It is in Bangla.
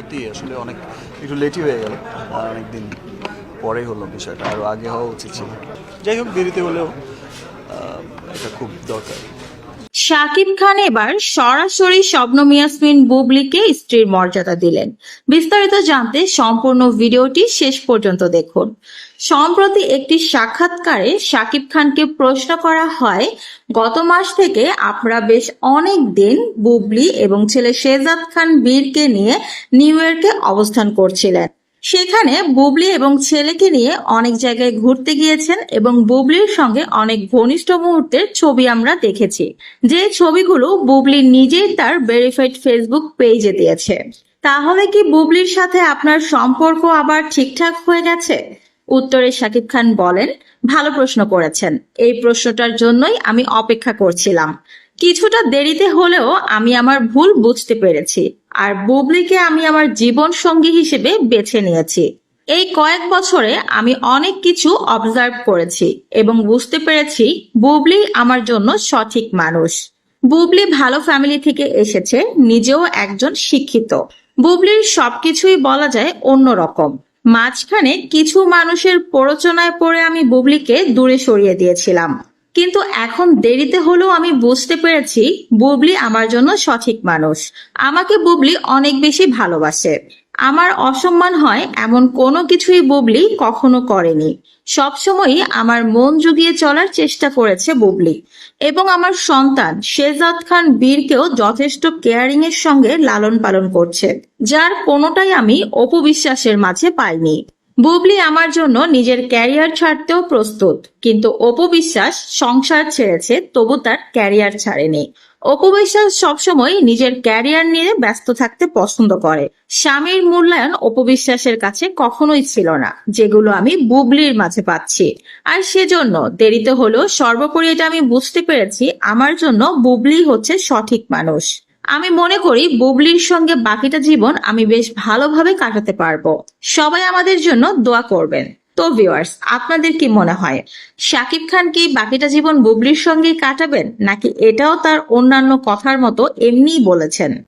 সত্যি, আসলে অনেক একটু লেটই হয়ে গেল। আর অনেক দিন পরেই হলো বিষয়টা আরও আগে হওয়া উচিত ছিল। যাই হোক, দেরিতে হলেও এটা খুব দরকার। শাকিব খান এবার সরাসরি শবনম ইয়াসমিন বুবলিকে স্ত্রীর মর্যাদা দিলেন। বিস্তারিত জানতে সম্পূর্ণ ভিডিওটি শেষ পর্যন্ত দেখুন। সম্প্রতি একটি সাক্ষাৎকারে শাকিব খানকে প্রশ্ন করা হয়, গত মাস থেকে আপনারা বেশ অনেক দিন বুবলি এবং ছেলে শেজাদ খান বীরকে নিয়ে নিউ ইয়র্কে অবস্থান করছিলেন। সেখানে বুবলি এবং ছেলেকে নিয়ে অনেক জায়গায় ঘুরতে গিয়েছেন এবং বুবলির সঙ্গে অনেক ঘনিষ্ঠ মুহূর্তের ছবি আমরা দেখেছি। যে ছবিগুলো বুবলি নিজেই তার ভেরিফাইড ফেসবুক পেজে দিয়েছে। তাহলে কি বুবলির সাথে আপনার সম্পর্ক আবার ঠিকঠাক হয়ে গেছে? উত্তরে শাকিব খান বলেন, ভালো প্রশ্ন করেছেন। এই প্রশ্নটার জন্যই আমি অপেক্ষা করছিলাম। কিছুটা দেরিতে হলেও আমি আমার ভুল বুঝতে পেরেছি। আর বুবলিকে আমি আমার জীবন সঙ্গী হিসেবে বেছে নিয়েছি। এই কয়েক বছরে আমি অনেক কিছু অবজার্ভ করেছি এবং বুঝতে পেরেছি বুবলি আমার জন্য সঠিক মানুষ। বুবলি ভালো ফ্যামিলি থেকে এসেছে, নিজেও একজন শিক্ষিত। বুবলির সবকিছুই বলা যায় অন্যরকম। মাঝখানে কিছু মানুষের প্ররোচনায় পড়ে আমি বুবলিকে দূরে সরিয়ে দিয়েছিলাম। কিন্তু এখন দেরিতে হলেও আমি বুঝতে পেরেছি বুবলি আমার জন্য সঠিক মানুষ। আমাকে বুবলি অনেক বেশি ভালোবাসে। আমার অসম্মান হয় এমন কোনো কিছুই বুবলি কখনো করেনি। সবসময়ই আমার মন জুগিয়ে চলার চেষ্টা করেছে বুবলি। এবং আমার সন্তান শেজাদ খান বীরকেও যথেষ্ট কেয়ারিং এর সঙ্গে লালন পালন করছে, যার কোনোটাই আমি অপবিশ্বাসের মাঝে পাইনি। বুবলি আমার জন্য নিজের ক্যারিয়ার ছাড়তেও প্রস্তুত, কিন্তু অপবিশ্বাস সংসার ছেড়েছে, তবু তার ক্যারিয়ার ছাড়েনি। অপবিশ্বাস সবসময় নিজের ক্যারিয়ার নিয়ে ব্যস্ত থাকতে পছন্দ করে। স্বামীর মূল্যায়ন অপবিশ্বাসের কাছে কখনোই ছিল না, যেগুলো আমি বুবলির মাঝে পাচ্ছি। আর সেজন্য দেরিতে হলেও সর্বোপরি এটা আমি বুঝতে পেরেছি, আমার জন্য বুবলি হচ্ছে সঠিক মানুষ। আমি মনে করি বুবলির সঙ্গে বাকিটা জীবন আমি বেশ ভালোভাবে কাটাতে পারব। সবাই আমাদের জন্য দোয়া করবেন। তো ভিওয়ার্স আপনাদের কি মনে হয়? শাকিব খান কি বাকিটা জীবন বুবলির সঙ্গেই কাটাবেন, নাকি এটাও তার অন্যান্য কথার মতো এমনিই বলেছেন?